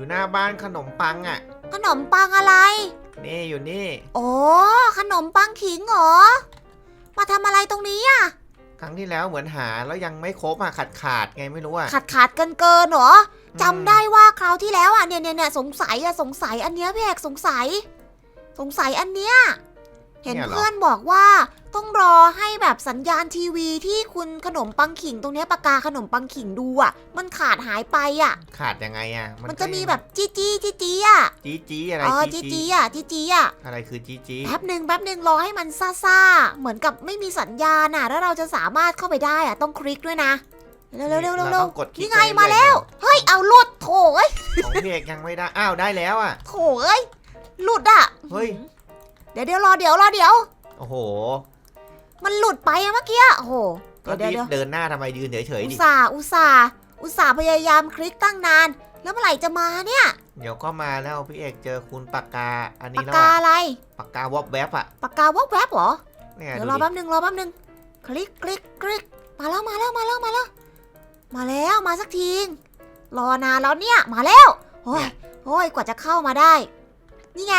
อยู่หน้าบ้านขนมปังอะ ขนมปังอะไร นี่อยู่นี่ โอ้ขนมปังขิงเหรอ มาทำอะไรตรงนี้อะ ครั้งที่แล้วเหมือนหาแล้วยังไม่ครบอะขาดขาดๆไงไม่รู้อะขาดขาดกันเกินๆเหรออืมจำได้ว่าคราวที่แล้วอะเนี่ยเนี่ยเนี่ยสงสัยอะสงสัยอันเนี้ยพี่เอกสงสัย สงสัยอันเนี้ย เห็นเพื่อนบอกว่าต้องรอให้แบบสัญญาณทีวีที่คุณขนมปังขิงตรงเนี้ยปากกาขนมปังขิงดูอะ มันขาดหายไปอะ ขาดยังไงอะ มันก็จะมีแบบจี้จี้จี้จี้อะจี้จี้อะไรเออจี้จี้จี้จี้อะจี้จี้อะอะไรคือจี้จี้แป๊บหนึ่งแป๊บหนึ่งรอให้มันซ่าซ่าๆเหมือนกับไม่มีสัญญาณอะ แล้วเราจะสามารถเข้าไปได้อะต้องคลิกด้วยนะเร็วเร็วเร็วเร็วราเร็วต้องกดคลิกนี่ไงปเรื่อยๆมาแล้ว เฮ้ยเอาหลุดโถเอ้ยของพี่เอกยังไม่ได้อ้าวได้แล้วอะโถเอ้ยหลุดอะเฮ้ย เดี๋ยวเดี๋ยวรอเดี๋ยวรอเดี๋ยว โอ้โหมันหลุดไปอะเมื่อกี้โอ้โหก็เดี๋ยวรีเดี๋บยวเดินหน้าทำไมยืนเฉยๆอุดิตส่าห์อุตส่าห์อุตส่าห์พยายามคลิกตั้งนาน แล้วเมื่อไหร่จะมาเนี่ยเดี๋ยวก็มาแล้วพี่เอกเจอคุณปากกา อันนี้ปากแล้วกาอะอะไรปากกาวอบแวบอะปากกาวอกแวบเหรอ เนี่ยเดี๋ยวดูรอดิแป๊บหนึ่งรอแป๊บหนึ่งคลิกคลิกคลิกมาแล้วมาแล้วมาแล้วมาแล้ว มาแล้วมาสักทีรอนานแล้วเนี่ยมาแล้วโอ้ยโอ้ยกว่าจะเข้ามาได้ นี่ไง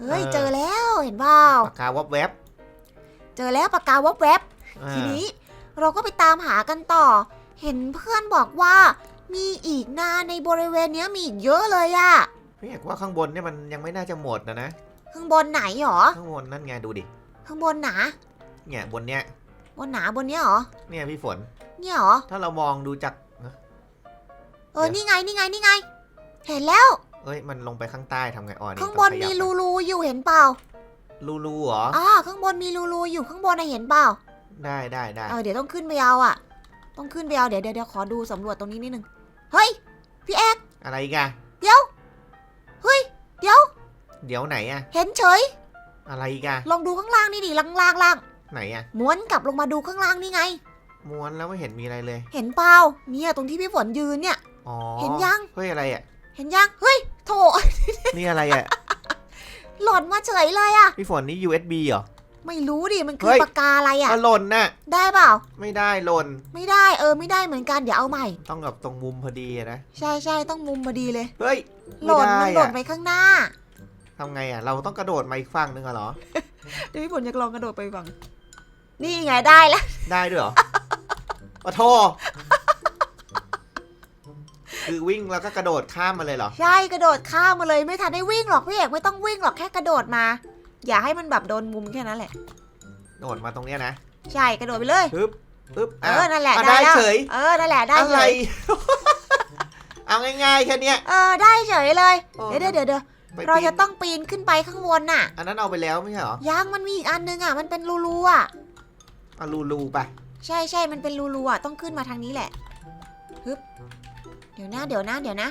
เฮ้ยเจอแล้วเห็นเปล่าปากกาวอบแวบเจอแล้วปากกาวอกแวบอ่าทีนี้เราก็ไปตามหากันต่อ เห็นเพื่อนบอกว่ามีอีกนาในบริเวณเนี้ยมีอีกเยอะเลยอะพี่เอกว่าข้างบนเนี่ยมันยังไม่น่าจะหมดนะนะข้างบนไหนหรอข้างบนนั่นไงดูดิข้างบนหนาเนี่ยบนเนี้ยบนหนาบนเนี้ยหรอเนี่ยพี่ฝน เนี่ยหรอถ้าเรามองดูจากเออนี่ไงนี่ไงนี่ไง เห็นแล้ว เอ้ยมันลงไปข้างใต้ทำไงอ่อนข้างบนมีรูรูๆอยู่เห็นเปล่ารูรูเหรออ่าข้างบนมีรูรูๆอยู่ข้างบนน่ะเห็นเปล่า ได้ได้ได้เออเดี๋ยวต้องขึ้นไปเอาอะต้องขึ้นไปเอาเดี๋ยวเดี๋ยวเดี๋ยวขอดูสำรวจตรงนี้นิดนึงเฮ้ยพี่เอกอะไรอีกอะเดี๋ยวเฮ้ยเดี๋ยว เดี๋ยวไหนอะเห็นเฉย อะไรอีกอะลองดูข้างล่างนี่ดิล่างล่างล่างไหนอะม้วนกลับลงมาดูข้างล่างนี่ไงม้วนแล้วไม่เห็นมีอะไรเลย เห็นเปล่าเนี่ยตรงที่พี่ฝนยืนเนี่ยอ๋อเห็นยังเฮ้ยอะไรอะ เห็นยัง เฮ้ย โถ นี่อะไรอะหล่นมาเฉยเลยอะ พี่ฝนนี่ USB เหรอ ไม่รู้ดิ มันคืเฮ้อยปากกาอะไรอะก็หล่นน่ะ ได้เปล่า ไม่ได้หล่น ไม่ได้ เออ ไม่ได้เหมือนกัน เดี๋ยวเอาใหม่ ต้องแบบตรงมุมพอดีอะนะ ใช่ใช่ต้องมุมพอดีเลย เฮ้ยหล่นไม่มันได้หล่นอะไปข้างหน้า ทำไงอะเราต้องกระโดดมาอีกฝั่งนึงอะเหรอ เดี๋ยวพี่ฝนจะลองกระโดดไปฝั่งนี่ไงได้แล้ว ได้ด้วยเหรอปะโท คือวิ่งแล้วก็กระโดดข้ามมาเลยเหรอ ใช่กระโดดข้ามมาเลยไม่ทันได้วิ่งหรอกพี่เอกไม่ต้องวิ่งหรอกแค่กระโดดมา อย่าให้มันแบบโดนมุมแค่นั้นแหละ โดดมาตรงเนี้ยนะใช่กระโดดไปเลยปึ๊บปึ๊บเออนั่นแหละอ่ได้ได้แล้วเฉยเออนั่นแหละได้อะเลไรยเอาง่ายๆแค่เนี้ยเออได้เฉยเลยโอ้เดี๋ยวเดี๋ยวเดี๋ยวไปเราปีนจะต้องปีนขึ้นไปข้างบนน่ะ อันนั้นเอาไปแล้วไม่ใช่เหรอ ยังมันมีอีกอันนึงอะ มันเป็นรูๆอะเอารูรูไป ใช่ใช่มันเป็นรูๆอะ ต้องขึ้นมาทางนี้แหละ ฮึบ เดี๋ยวนะเดี๋ยวนะเดี๋ยวนะ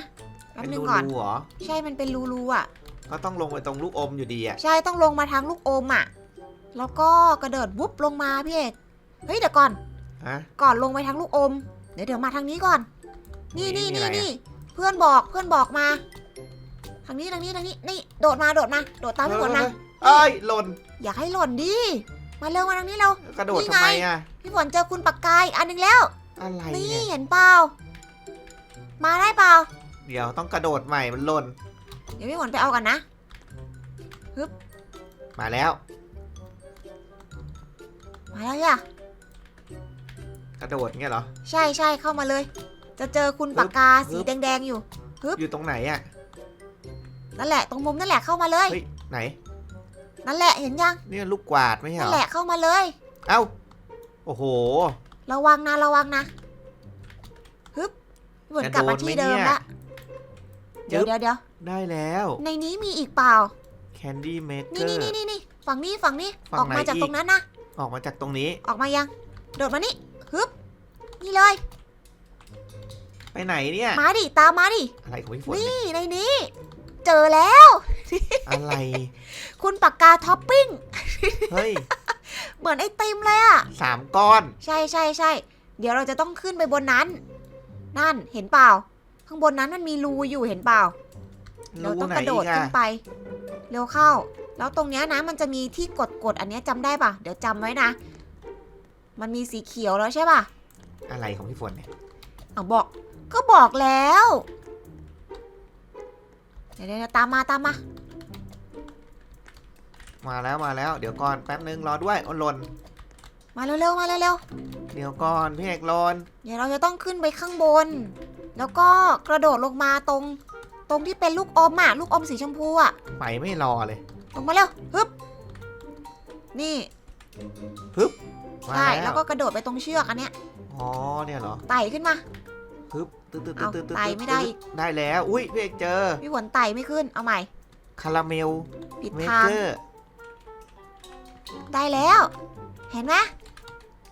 แป๊บเป็นนึงรูก่อน รูเหรอ ใช่มันเป็นรูๆอะ ก็ต้องลงไปตรงลูกอมอยู่ดีอะ ใช่ต้องลงมาทางลูกอมอะ แล้วก็กระโดดวุบลงมาพี่เอกเฮ้ยเดี๋ยวก่อน ฮะ ก่อนลงไปทางลูกอม เดี๋ยวเดี๋ยวมาทางนี้ก่อน นี่นี่นี่มีอะไรอะนี่นี่เพื่อนบอกเพื่อนบอกมา ทางนี้ทางนี้ทางนี้นี่โดดมาโดดมาโดดตามพี่ฝนมา เอ้ยหล่น อย่าให้หล่นดิ มาเร็วมาทางนี้เร็วกระโดดนี่ทำไง ไมอะ พี่ฝนเจอคุณปากกายอันหนึงแล้ว อะไรนี่เนี่ย เห็นเปล่า มาได้เปล่า เดี๋ยวต้องกระโดดใหม่มันหล่น เดี๋ยวพี่ฝนไปเอาก่อนนะ มาแล้ว มาแล้วย่ะกระโดดเงี้ยเหรอ ใช่ใช่เข้ามาเลย จะเจอคุณปากกาสีฮึบแดงๆอยู่อยู่ตรงไหนอะ นั่นแหละ ตรงมุมนั่นแหละเข้ามาเลย เฮ้ย ไหน นั่นแหละเห็นยังเนี่ยลูกกวาดไม่ใช่นั่เหรนอแหละเข้ามาเลย เอ้า โอ้โห ระวังนะระวังนะฮึบ เหมือนกลับมาที่เดิมละจะเดี๋ยวโดนไหมเนี่ยเดี๋ยวเดี๋ยวได้แล้ว ในนี้มีอีกเปล่าแคนดี้เมเกนี่อนี่ร์นี่นี่นี่ฝั่งนี้ฝั่งนี้ฝั่งออกมาไหนจากอีกตรงนั้นนะออกมาจากตรงนี้ออกมายัง โดดมานี่ฮึบนี่เลย ไปไหนเนี่ย มาดิตามมาดิอะไรของพี่ฝนเนี่ยนี่ในนี้ เจอแล้ว อะไร คุณปากกาท็อปปิ้งเฮ้ยเหมือนไอติมเลยอะสามก้อน ใช่ใช่ใช่เดี๋ยวเราจะต้องขึ้นไปบนนั้น นั่นเห็นเปล่า ข้างบนนั้นมันมีรูอยู่เห็นเปล่า เรารู้ต้องไหนกระโดอีดกขึ้อะนไป เร็วเข้า แล้วตรงเนี้ยนะมันจะมีที่กดกดอันเนี้ยจำได้ปะเดี๋ยวจำไว้นะ มันมีสีเขียวแล้วใช่ปะอะไรของพี่ฝนเนี่ยเอาบอก ก็บอกแล้วเดี๋ยวเดี๋ยวตามมาตามมา มาแล้วมาแล้ว เดี๋ยวก่อนแป๊บนึงรอด้วยเอาหล่น มาเร็วๆมาเร็วเดี๋ยวก่อนพี่เอกหล่นๆเดี๋ยวเราจะต้องขึ้นไปข้างบน แล้วก็กระโดดลงมาตรง ตรงที่เป็นลูกอมอะลูกอมสีชมพูอะไปไม่รอเลยลงมาเร็วฮึบนี่มาใช่แล้วก็กระโดดไปตรงเชือกอันเนี้ยอ๋อเนี่ยเหรอไต่ขึ้นมา ฮึบตึ๊ดตึ๊ดเอาตึ๊ดตึ๊ดไต่ไม่ได้อีก ได้แล้วอุ้ยพี่เอกเจอพี่ฝนไต่ไม่ขึ้นเอาใหม่คาราเมลผิดเมทางเกอร์ได้แล้ว เห็นไหม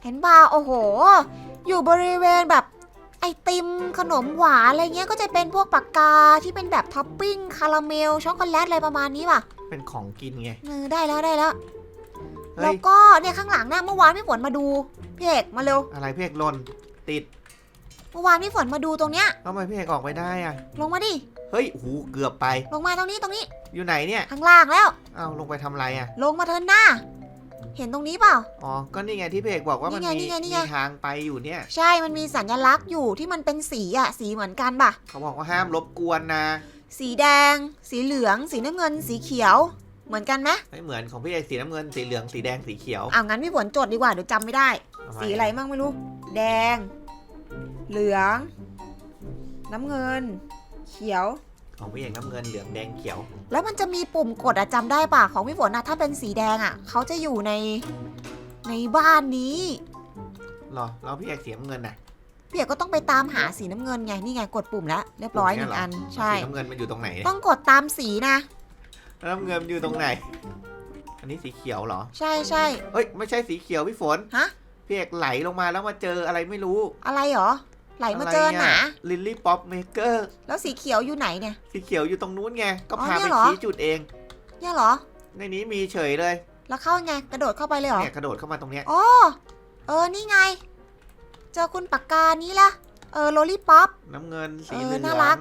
เห็นบาโอ้โห อยู่บริเวณแบบไอติมขนมหวานอะไรเงี้ยก็จะเป็นพวกปากกาที่เป็นแบบท็อปปิ้งคาราเมลช็อกโกแลตอะไรประมาณนี้ป่ะเป็นของกินไงเออได้แล้วได้แล้ว เฮ้แล้ยวก็เนี่ยข้างหลังเนี่ยเมื่อวานพี่ฝนมาดูพี่เอกมาเร็ว อะไรพี่เอกหล่นติดเมื่อวานพี่ฝนมาดูตรงเนี้ย ทำไมพี่เอกออกไปได้อะลงมาดิเฮ้ยหูเกือบไป ลงมาตรงนี้ตรงนี้ อยู่ไหนเนี่ยข้างล่างแล้ว เอ้าลงไปทำอะไรอะลงมาเทินหน้า เห็นตรงนี้เปล่า อ๋อ ก็นี่ไงที่พี่เอกบอกว่ามันนี่มีไงนี่ไงนี่ไง มีทางไปอยู่เนี่ย ใช่มันมีสัญลักษณ์อยู่ที่มันเป็นสีอะสีเหมือนกันป่ะ เขาบอกว่าห้ามรบกวนนะสีแดง สีเหลือง สีน้ำเงิน สีเขียว เหมือนกันไหมไม่เหมือนของพี่เอกสีน้ำเงิน สีเหลือง สีแดง สีเขียวอ้าวงั้นพี่ฝนจดดีกว่าเดี๋ยวจำไม่ได้ ทำมสีอะไรมั่งไม่รู้ แดง เหลือง น้ำเงิน เขียว ของพี่เอกน้ำเงินเหลืองแดงเขียว แล้วมันจะมีปุ่มกดอะจำได้ป่ะของพี่ฝนนะถ้าเป็นสีแดงอะเขาจะอยู่ในในบ้านนี้หรอแล้วพี่เอกสีน้ำเงินน่ะพี่เอกก็ต้องไปตามหาสีน้ำเงินไงนี่ไงกดปุ่มแล้วเรียบร้อยหปุ่นึ่มงเนี่ยเหรออันใช่ สีน้ำเงินมันอยู่ตรงไหนต้องกดตามสีนะ แล้วน้ำเงินมันอยู่ตรงไหน อันนี้สีเขียวเหรอใช่ใช่ เอ้ยไม่ใช่สีเขียวพี่ฝนฮะ พี่เอกไหลลงมาแล้วมาเจออะไรไม่รู้ อะไรเหรอ ไหลมาเจอหนาลิลลี่ป๊อปเมเกอร์แล้วสีเขียวอยู่ไหนเนี่ย สีเขียวอยู่ตรงนู้นไง ก็อ๋อพาเนี่ไปยเหรอชี้จุดเอง เนี่ยเหรอ ในนี้มีเฉยเลย แล้วเข้าไง กระโดดเข้าไปเลยเหรอ เนี่ยกระโดดเข้ามาตรงเนี้ยอ๋อเออ นี่ไง เจอคุณปากกานี้ละ เออโลลี่ป๊อป น้ำเงิน สีเออเหลืน่าอรักง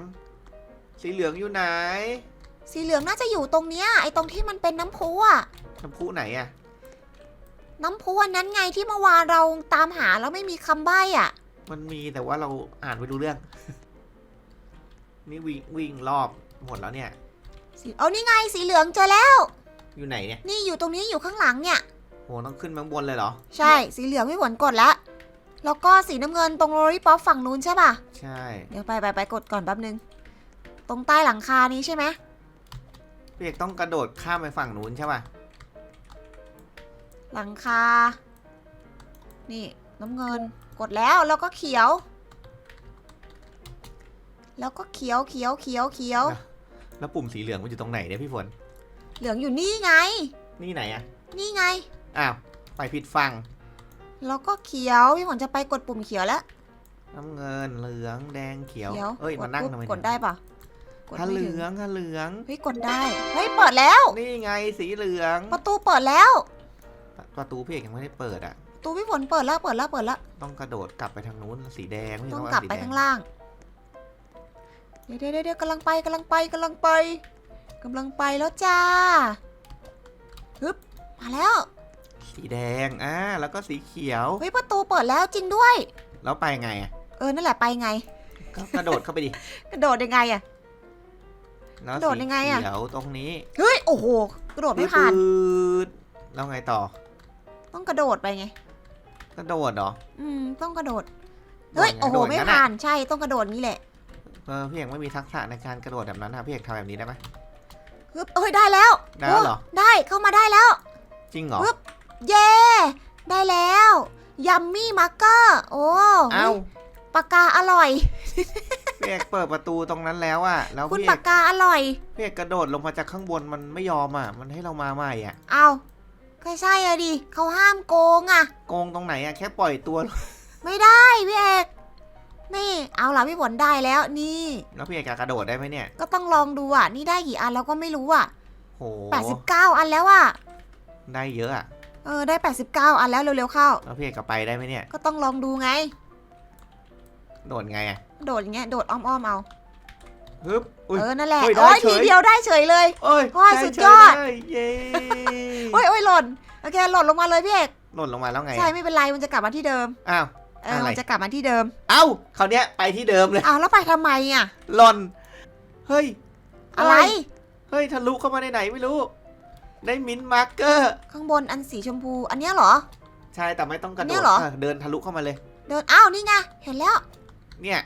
สีเหลืองอยู่ไหน สีเหลืองน่าจะอยู่ตรงเนี้ย ไอตรงที่มันเป็นน้ำพุอะน้ำพุไหนอะน้ำพุอันนั้นไงที่เมื่อวานเราตามหาแล้วไม่มีคำใบ้อะ มันมีแต่ว่าเราอ่านไม่รู้เรื่อง นี่วิ่งวิ่งรอบหมดแล้วเนี่ย สีเอานี่ไงสีเหลืองเจอแล้ว อยู่ไหนเนี่ยนี่อยู่ตรงนี้อยู่ข้างหลังเนี่ย โหต้องขึ้นมาข้างบนเลยเหรอ ใช่ สีเหลืองไม่หวนกดแล้วแล้วก็สีน้ำเงินตรงโรลลี่ป๊อปฝั่งนู้นใช่ป่ะ ใช่ เดี๋ยวไปไปไปกดก่อนแป๊บนึง ตรงใต้หลังคานี้ใช่ไหมพี่เอกต้องกระโดดข้ามไปฝั่งนู้นใช่ป่ะ หลังคา นี่น้ำเงิน กดแล้วแล้วก็เขียว แล้วก็เขียวเขียวเขียวเขียว แล้วปุ่มสีเหลืองมันอยู่ตรงไหนเนี่ยพี่ฝน เหลืองอยู่นี่ไง นี่ไหนอะนี่ไง อ้าวไปผิดฝั่งแล้วก็เขียวพี่ฝนจะไปกดปุ่มเขียวแล้วน้ำเงินเหลืองแดงเขียว เขียวเอ้ยกมาดนั่งปุ๊บทำไมกดได้ปะกดถ้าไม่เหถึลืงองถ้าเหลือง เฮ้ยกดได้เฮ้ยเปิดแล้ว นี่ไงสีเหลือง ประตูเปิดแล้ว ประตูพี่เอกยังไม่ได้เปิดอะประ ตูพี่ฝนเปิดแล้วเปิดแล้วเปิดแล้วต้องกระโดดกลับไปทางนู้นสีแดงไม่ต้องใช่กลับสีไปแดงข้างล่าง เดี๋ยวเดี๋ยวเดี๋ยวกำลังไปกำลังไปกำลังไปกำลังไปแล้วจ้าฮึบมาแล้ว สีแดงอ่าแล้วก็สีเขียวเฮ้ยประตูเปิดแล้วจริงด้วย แล้วไปไงอะเออนั่นแหละไปไงก็กระโดดเข้าไปดิกระโดดยังไงอะแล้วกระโดดสียังไงอะเขียวตรงนี้เฮ้ยโอ้โหกระโดดไม่ผ่านปืดแล้วไงต่อ ต้องกระโดดไปไงก ระโดดเหรอ อืมต้องกระโดด เฮ้ยโดดไงโอ้โหโดดไม่งั้นอะผ่าน ใช่ ต้องกระโดดนี้แหละ เออ พี่เอกไม่มีทักษะในการกระโดดแบบนั้นนะพี่เอกทำแบบนี้ได้ไหมฮึบเอ้ย ได้แล้วได้แล้วเหรอโได้เข้ามาได้แล้ว จริงเหรอปึ๊บเย้ได้แล้ว ยัมมี่มาร์เกอร์ โอ้เอ้าปากกาอร่อย พี่เอกเปิดประตูตรงนั้นแล้วอะแล้วคุณพี่เอปากกกาอร่อย พี่เอกกระโดดลงมาจากข้างบนมันไม่ยอมอะมันให้เรามาใหม่อะเอา ก็ใช่อะดิเขาห้ามโกงอะโกงตรงไหนอะแค่ปล่อยตัว ไม่ได้พี่เอกนี่เอาล่ะพี่ฝนได้แล้วนี่ แล้วพี่เอกกระโดดได้ไหมเนี่ย ก็ต้องลองดูอะนี่ได้กี่อันแล้วก็ไม่รู้อะโห89อันแล้วอะได้เยอะอะเออได้ 89 อันแล้วเร็วๆเข้าแล้วพี่เอกกลับไปได้ไหมเนี่ย ก็ต้องลองดูไง โดดไงอะโดดอย่างเงี้ยโดดอ้อมๆเอา ฮึบอุ้ยเออนั่นแหละเฮ้ยได้โอ้ยเฉยทีเดียวได้เฉยเลยโอ้ยโอ้ยได้สุดเฉยอดเลเย้โอ้ยโอ้ยหล่นโอเคหล่นลงมาเลยพี่เอกหล่นลงมาแล้วไงใช่ไม่เป็นไรมันจะกลับมาที่เดิมอ้าว เอออะไร มันจะกลับมาที่เดิมเอ้าคราวเนี้ยไปที่เดิมเลยอ้าวแล้วไปทำไมอะ หล่นเฮ้ย อะไรเฮ้ยทะลุเข้ามาในไหนไม่รู้ ได้มินท์มาร์เกอร์ข้างบนอันสีชมพู อันเนี้ยเหรอ ใช่แต่ไม่ต้องกระโดเนี่ดยเหรอ เออเดินทะลุเข้ามาเลย เดินอ้าวนี่ไงเห็นแล้วเนี่ย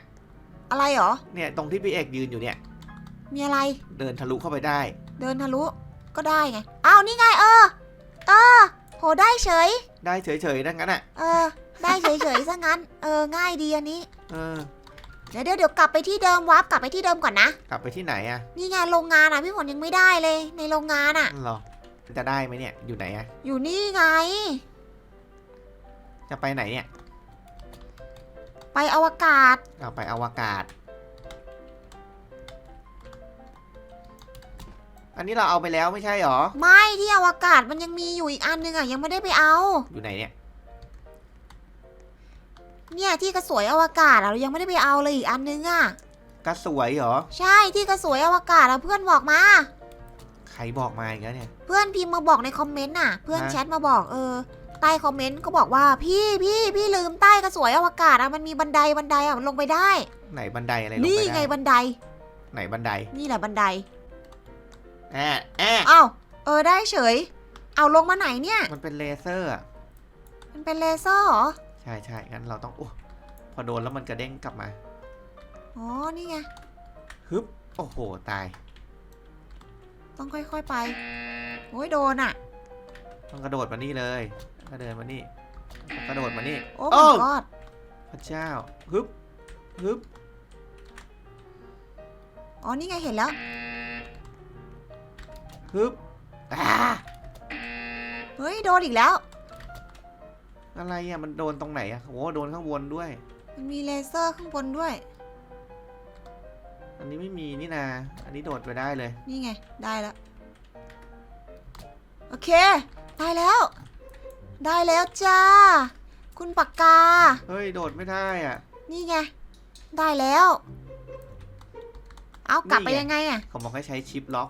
อะไรเหรอ เนี่ยตรงที่พี่เอกยืนอยู่เนี่ย มีอะไร เดินทะลุเข้าไปได้ เดินทะลุ ก็ได้ไง อ้าวนี่ไงเออ เออโหได้เฉย ได้เฉยๆดังนั้นอะ เออ ได้เฉยๆซะงั้น เออ ง่ายดีอันนี้ เออ เดี๋ยวเดี๋ยวเดี๋ยวกลับไปที่เดิมวับกลับไปที่เดิมก่อนนะ กลับไปที่ไหนอะนี่ไงโรงงานอะพี่ฝนยังไม่ได้เลย ในโรงงานอะเหรอ จะได้ไหมเนี่ย อยู่ไหนอะ อยู่นี่ไง จะไปไหนเนี่ย ไปอวกาศ เอาไปอวกาศ อันนี้เราเอาไปแล้วไม่ใช่หรอ ไม่ที่อวกาศมันยังมีอยู่อีกอันนึงอะยังไม่ได้ไปเอา อยู่ไหนเนี่ย เนี่ยที่กระสวยอวกาศอะเรายังไม่ได้ไปเอาเลยอีกอันนึงอะ กระสวยเหรอ ใช่ที่กระสวยอวกาศอะเพื่อนบอกมา ใครบอกมาอีกแล้วเนี่ย เพื่อนพิมพ์มาบอกในคอมเมนต์น่ะ เพื่อนฮะ แชทมาบอกเออ ใต้คอมเมนต์ก็บอกว่าพี่พี่พี่ลืมใต้กระสวยอวกาศอะมันมีบันไดบันไดอะมันลงไปได้ ไหนบันไดอะไรลงนี่ไปไงได้บันไดไหนบันไดนี่แหละบันไดแอะแอะเอ้าเออได้เฉย เอาลงมาไหนเนี่ย มันเป็นเลเซอร์อะมันเป็นเลเซอร์เหรอใช่ใช่งั้นเราต้องโอ้พอโดนแล้วมันกระเด้งกลับมาอ๋อนี่ไงฮึบโอ้โหตาย ต้องค่อยๆไปโอ้ยโดนอะต้องกระโดดมานี่เลย ก็เดินมานี่กระโดดมานี่โอ้โอ้ my god พระเจ้าฮึบฮึบอ๋อนี่ไงเห็นแล้ว ฮึบอ่าเฮ้ยโดนอีกแล้ว อะไรอะมันโดนตรงไหนอะโอ้โดนข้างบนด้วย มันมีเลเซอร์ข้างบนด้วย อันนี้ไม่มีนี่นา อันนี้โดดไปได้เลย นี่ไงได้แล้ว โอเคได้แล้ว ได้แล้วจ้า คุณปากกา เฮ้ย โดดไม่ได้อะ นี่ไง ได้แล้ว เอากลับไปนี่ไงยังไงอะเขาบอกให้ใช้ชิปล็อก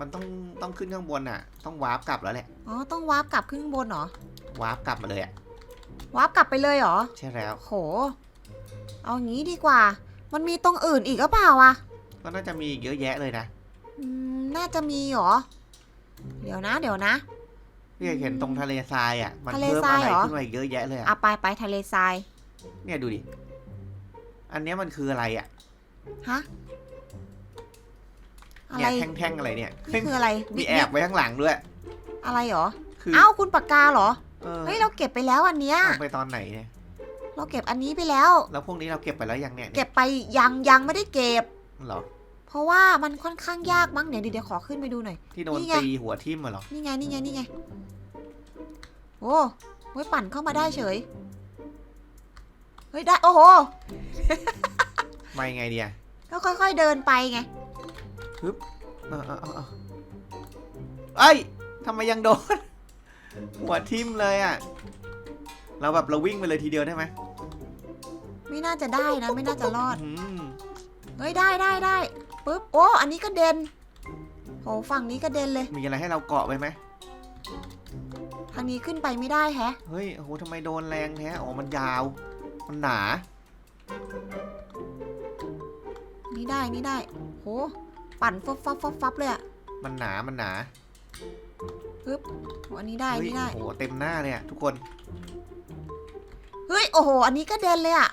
มันต้องต้องขึ้นข้างบนอะ ต้องวาร์ปกลับแล้วแหละ อ๋อ ต้องวาร์ปกลับขึ้นข้างบนเหรอ วาร์ปกลับมาเลยอะ วาร์ปกลับไปเลยเหรอ ใช่แล้ว โห เอางี้ดีกว่า มันมีตรงอื่นอีกหรือเปล่าอะก็น่าจะมีอีกเยอะแยะเลยนะ อืม น่าจะมีเหรอ เดี๋ยวนะ เดี๋ยวนะพี่ เอกเห็นตรงทะเลทรายอะ มันทะเลเพิ่มทรายอะไรเหรอ ขึ้นมาอีกเยอะแยะเลยอะ อะไปไปทะเลทรายเนี่ยดูดิ อันเนี้ยมันคืออะไรอะ ฮะอะเนี่ไรยแท่งๆอะไรเนี่ยนี่คืออะไรมีแอบไว้ข้างหลังด้วย อะไรเหรอคือ เอ้าคุณปากกาเหรอเออเฮ้ยเราเก็บไปแล้วอันเนี้ยเอาไปตอนไหนเนี่ย เราเก็บอันนี้ไปแล้ว แล้วพวกนี้เราเก็บไปแล้วยังเนี่ยเก็บไปยังยังไม่ได้เก็บ เหรอ เพราะว่ามันค่อนข้างยากมั้งเดี๋ยวเดี๋ยวขอขึ้นไปดูหน่อย ที่โดนนี่ไง ตีหัวทิ่มมาเหรอ นี่ไงนี่ไงนี่ไง โอ้ไว้ยปั่นเข้ามาได้เฉย เฮ้ย ได้ โอ้โหมายังไงเดียก็ค่อยๆเดินไปไง เออเออเออเออเอ้ยทำไมยังโดน หัวทิ่มเลยอะ เราแบบเราวิ่งไปเลยทีเดียวได้ไหมไม่น่าจะได้นะ ไม่น่าจะรอด อืมเฮ้ย ได้ได้ได้ปึ๊บ โอ้ อันนี้ก็เด่นโหฝั่งนี้ก็เด่นเลย มีอะไรให้เราเกาะไปไหม ทางนี้ขึ้นไปไม่ได้แฮะ เฮ้ย โอ้โหทำไมโดนแรงแท้อ๋อ มันยาว มันหนา นี่ได้ นี่ได้ โห ปั่นฟับฟับฟับฟับเลยอะมันหนา มันหนาโหอันนี้ได้อันเฮ้ยนี้ได้ โอ้โห เต็มหน้าเลยอะทุกคน เฮ้ย โอ้โห อันนี้ก็เด่นเลยอะ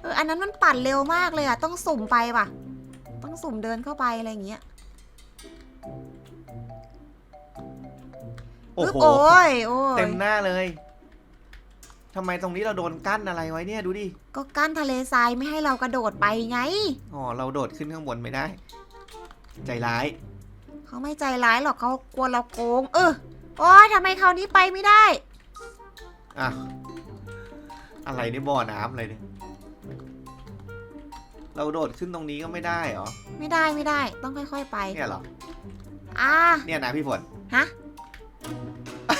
เออ อันนั้นมันปั่นเร็วมากเลยอะต้องสุ่มไปว่ะ ต้องสุ่มเดินเข้าไปอะไรอย่างเงี้ย โอ้ปึ๊บโห โอ้ยโอ้ยเต็มหน้าเลย ทำไมตรงนี้เราโดนกั้นอะไรไว้เนี่ยดูดิ ก็กั้นทะเลทรายไม่ให้เรากระโดดไปไง อ๋อ เราโดดขึ้นข้างบนไม่ได้ ใจร้าย เขาไม่ใจร้ายหรอกเขากลัวเราโกง เออโอ้ยทำไมคราวนี้ไปไม่ได้ อะ อะไรนี่บ่อน้ำอะไรเนี่ย เราโดดขึ้นตรงนี้ก็ไม่ได้เหรอ ไม่ได้ไม่ได้ ต้องค่อยๆไป เนี่ยเหรอ อ่า เนี่ยนะพี่ฝนฮะ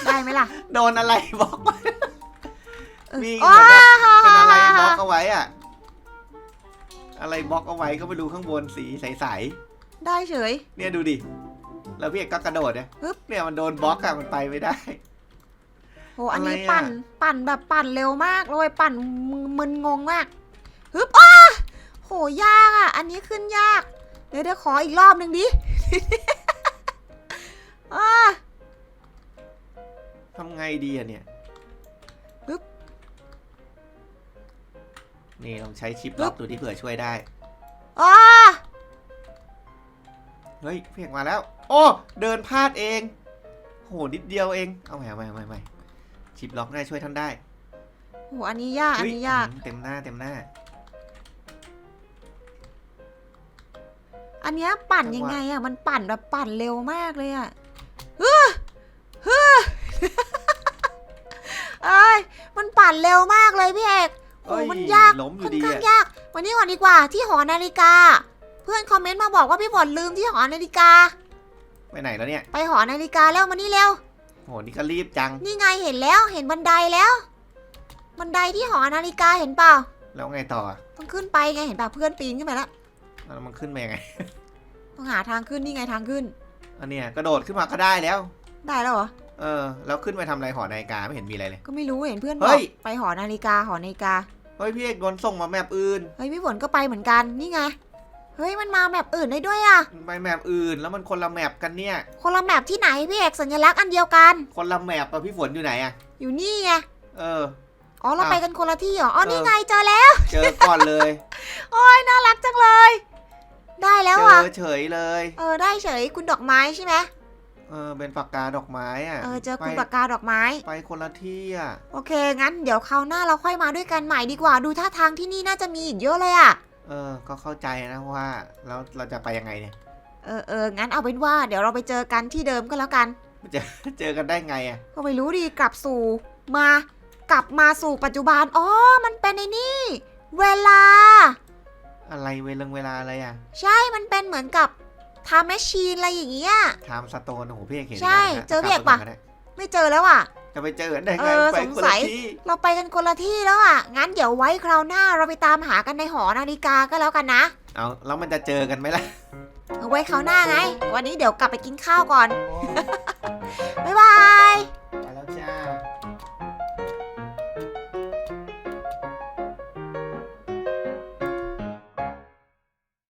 ได้ไหมล่ะโดนอะไรบล็อกไว้เออมีอ๋อเหมือนแบบเป็นอะไรบล็อกเอาไว้อะอะไรบล็อกเอาไว้ก็ไปดูข้างบนสีใสได้เฉย ๆเนี่ยดูดิแล้วพี่เอกก็กระโดดเนี่ยฮึบเนี่ยมันโดนบล็อกอะมันไปไม่ได้ โห อันนี้อะไรอะ ปั่น ปั่นแบบปั่นเร็วมากเลย ปั่นมึนมึนงงมากฮึบอ้าโห ยากอะ อันนี้ขึ้นยาก เดี๋ยวดี๋ยวเดี๋ยวขออีกรอบหนึ่งดิอ่า ทำไงดีอะเนี่ยปึ๊บนี่ลองใช้ชิปปึ๊ล็อบกดูที่เผื่อช่วยได้อ่าเฮ้ยเพียงมาแล้ว โอ้เดินพลาดเอง โหนิดเดียวเอง เอาใหม่เอาใหม่เอาใหม่เอาใหม่ชิปล็อกได้ช่วยท่านได้โหอันนี้ยากอันเฮ้นี้ยากอืมเต็มหน้าเต็มหน้า อันเนี้ยปั่นจังหวะยังไงอะมันปั่นแบบปั่นเร็วมากเลยอะ ปั่นเร็วมากเลยพี่เอกโหเอ้ยมันยากล้มอค่ยู่อนดีข้างอะ ยาก วันนี้ก่อนดีกว่าที่หอนาฬิกา เพื่อนคอมเมนต์มาบอกว่าพี่ฝนลืมที่หอนาฬิกา ไปไหนแล้วเนี่ย ไปหอนาฬิกาแล้วมานี่เร็ว โห นี่ก็รีบจัง นี่ไงเห็นแล้วเห็นบันไดแล้ว บันไดที่หอนาฬิกาเห็นเปล่า แล้วไงต่ออะต้องขึ้นไปไงเห็นเปล่าเพื่อนปีนขึ้นไปแล้วแล้วมันขึ้นไปยังไง ต้องหาทางขึ้นนี่ไงทางขึ้น อันเนี้ยกระโดดขึ้นมาก็ได้แล้ว ได้แล้วเหรอ เออแล้วขึ้นไปทำอะไรหอนาฬิกาไม่เห็นมีอะไรเลย ก็ไม่รู้เห็นเพื่อนบเฮ้อกย ไปหอนาฬิกาหอนาฬิกา เฮ้ยพี่เอกโดนส่งมาแมปอื่น เฮ้ยพี่ฝนก็ไปเหมือนกันนี่ไง เฮ้ยมันมาแมปอื่นได้ด้วยอะไปแมปอื่นแล้วมันคนละแมปกันเนี่ย คนละแมปที่ไหนพี่เอกสัญลักษณ์อันเดียวกัน คนละแมปอะพี่ฝนอยู่ไหนอะอยู่นี่ไง เออ อ๋อเราอ้าวไปกันคนละที่เหรอ อ๋อเออ นี่ไงเจอแล้ว เจอก่อนเลย น่ารักจังเลย ได้แล้วเจอะ อเฉยเลย เออได้เฉยคุณดอกไม้ใช่ไหม เออเป็นปากกาดอกไม้อะเออเจอคุณไปปากกาดอกไม้ ไปคนละที่อะโอเค งั้นเดี๋ยวคราวหน้าเราค่อยมาด้วยกันใหม่ดีกว่า ดูท่าทางที่นี่น่าจะมีอีกเยอะเลยอะเออ ก็เข้าใจนะว่าแล้วเราจะไปยังไงเนี่ยเออเอองั้นเอาเป็นว่าเดี๋ยวเราไปเจอกันที่เดิมก็แล้วกันจะเจอกันได้ไงอะก็ไม่รู้ดีกลับสู่มา กลับมาสู่ปัจจุบันอ๋อมันเป็นในนี่ เวลา อะไรเวลงเวลาอะไรอะใช่มันเป็นเหมือนกับ ทำแมชชีนอะไรอย่างเงี้ย ไทม์สโตนโอ้โหพี่เอกเห็นใช่ยู่นะเจอพี่เอกกลัปะบมาได้ไม่เจอแล้วอะ จะไปเจอกันได้ไงเออไปสงคนสัละย ที่เราไปกันคนละที่แล้วอะ งั้นเดี๋ยวไว้คราวหน้าเราไปตามหากันในหอนาฬิกาก็แล้วกันนะ เอาแล้วมันจะเจอกันไหมล่ะ เอาไว้คราวหน้าไง วันนี้เดี๋ยวกลับไปกินข้าวก่อน